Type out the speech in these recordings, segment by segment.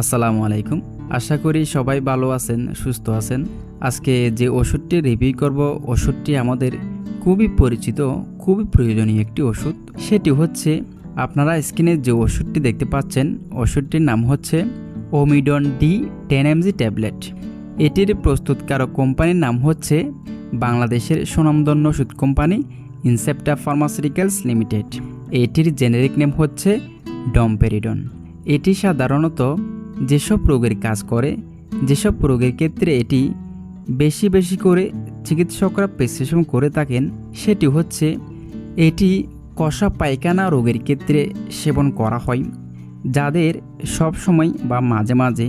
আসসালামু আলাইকুম। আশা করি সবাই ভালো আছেন, সুস্থ আছেন। আজকে যে ওষুধটি রিভিউ করব, ওষুধটি আমাদের খুবই পরিচিত, খুবই প্রয়োজনীয় একটি ওষুধ। সেটি হচ্ছে, আপনারা স্ক্রিনে যে ওষুধটি দেখতে পাচ্ছেন, ওষুধটির নাম হচ্ছে Omidon D ten MG tablet এটির প্রস্তুতকারক কোম্পানির নাম হচ্ছে বাংলাদেশের সুনামধন্য ওষুধ কোম্পানি ইনসেপ্টা ফার্মাসিউটিক্যালস লিমিটেড এটির জেনেরিক নেম হচ্ছে ডমপেরিডন এটি সাধারণত যেসব রোগের কাজ করে, যেসব রোগের ক্ষেত্রে এটি বেশি বেশি করে চিকিৎসকরা প্রেসক্রিপশন করে থাকেন, সেটি হচ্ছে এটি কষা পায়খানা রোগের ক্ষেত্রে সেবন করা হয়, যাদের সব সময় বা মাঝে মাঝে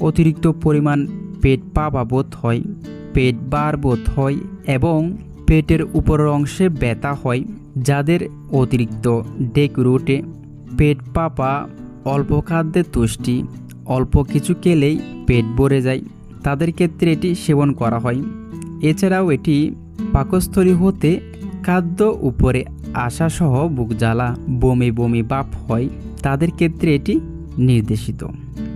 অতিরিক্ত পরিমাণ পেট পাবা বোধ হয়, পেট বার বোধ হয় এবং পেটের উপরের অংশে ব্যথা হয়, যাদের অতিরিক্ত ডেক রুটে পেট পাপা অল্প খাদ্যের তুষ্টি অল্প কিছু খেলেই পেট ভরে যায়। তাদের ক্ষেত্রে এটি সেবন করা হয়। এছাড়াও এটি পাকস্থলী হতে খাদ্য উপরে আসা সহ বুক জ্বালা, বমি বমি, বাপ হয়। তাদের ক্ষেত্রে এটি নির্দেশিত।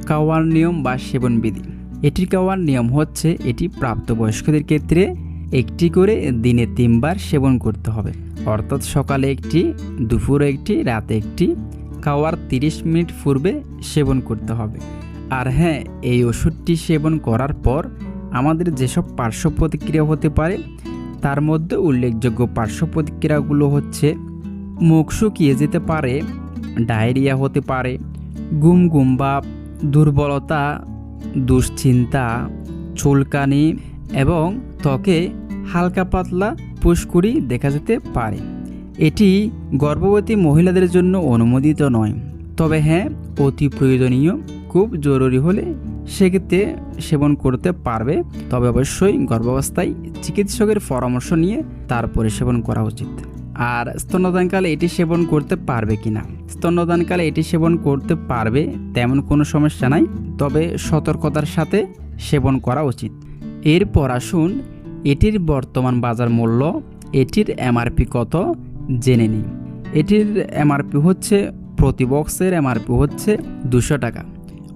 খাওয়ার নিয়ম বা সেবন বিধি এটির খাওয়ার নিয়ম হচ্ছে এটি প্রাপ্তবয়স্কদের ক্ষেত্রে একটি করে দিনে তিনবার সেবন করতে হবে। অর্থাৎ সকালে একটি, দুপুরে একটি, রাতে একটি খাওয়ার 30 মিনিট পূর্বে সেবন করতে হবে। আর হ্যাঁ এই ওষুধটি সেবন করার পর আমাদের যেসব পার্শ্ব প্রতিক্রিয়া হতে পারে, তার মধ্যে উল্লেখযোগ্য পার্শ্ব প্রতিক্রিয়াগুলো হচ্ছে, মুখ শুকিয়ে যেতে পারে, ডায়রিয়া হতে পারে, গুম গুম ভাব, দুর্বলতা, দুশ্চিন্তা, চুলকানি এবং ত্বকে হালকা পাতলা পুষ্কুড়ি দেখা যেতে পারে। এটি গর্ভবতী মহিলাদের জন্য অনুমোদিত নয়। তবে হ্যাঁ অতি প্রয়োজনীয়, খুব জরুরি হলে সেক্ষেত্রে সেবন করতে পারবে। তবে অবশ্যই গর্ভাবস্থায় চিকিৎসকের পরামর্শ নিয়ে তারপরে সেবন করা উচিত। আর স্তন্যদানকালে এটি সেবন করতে পারবে কিনা? স্তন্যদানকালে এটি সেবন করতে পারবে তেমন কোনো সমস্যা নাই, তবে সতর্কতার সাথে সেবন করা উচিত। এরপর আসুন, এটির বর্তমান বাজার মূল্য, এটির এমআরপি কত জেনে নিই। এটির এমআরপি হচ্ছে, প্রতি বক্সের এমআরপি হচ্ছে দুশো টাকা।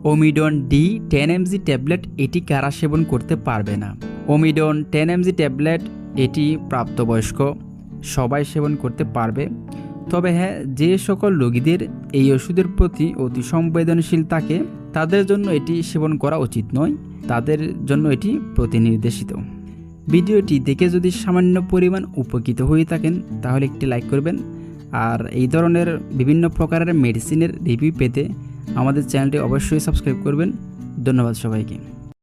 Omidon D ten MG tablet এটি কারা সেবন করতে পারবে না? ওমিডন টেন এমজি ট্যাবলেট এটি প্রাপ্তবয়স্ক, সবাই সেবন করতে পারবে। তবে হ্যাঁ যে সকল রোগীদের এই ওষুধের প্রতি অতি সংবেদনশীল থাকে, তাদের জন্য এটি সেবন করা উচিত নয়। তাদের জন্য এটি প্রতিনির্দেশিত। ভিডিওটি দেখে যদি সামান্য পরিমাণ উপকৃত হয়ে থাকেন, তাহলে একটি লাইক করবেন। আর এই ধরনের বিভিন্ন প্রকারের মেডিসিনের রিভিউ পেতে আমাদের চ্যানেলটি অবশ্যই সাবস্ক্রাইব করবেন। ধন্যবাদ সবাইকে।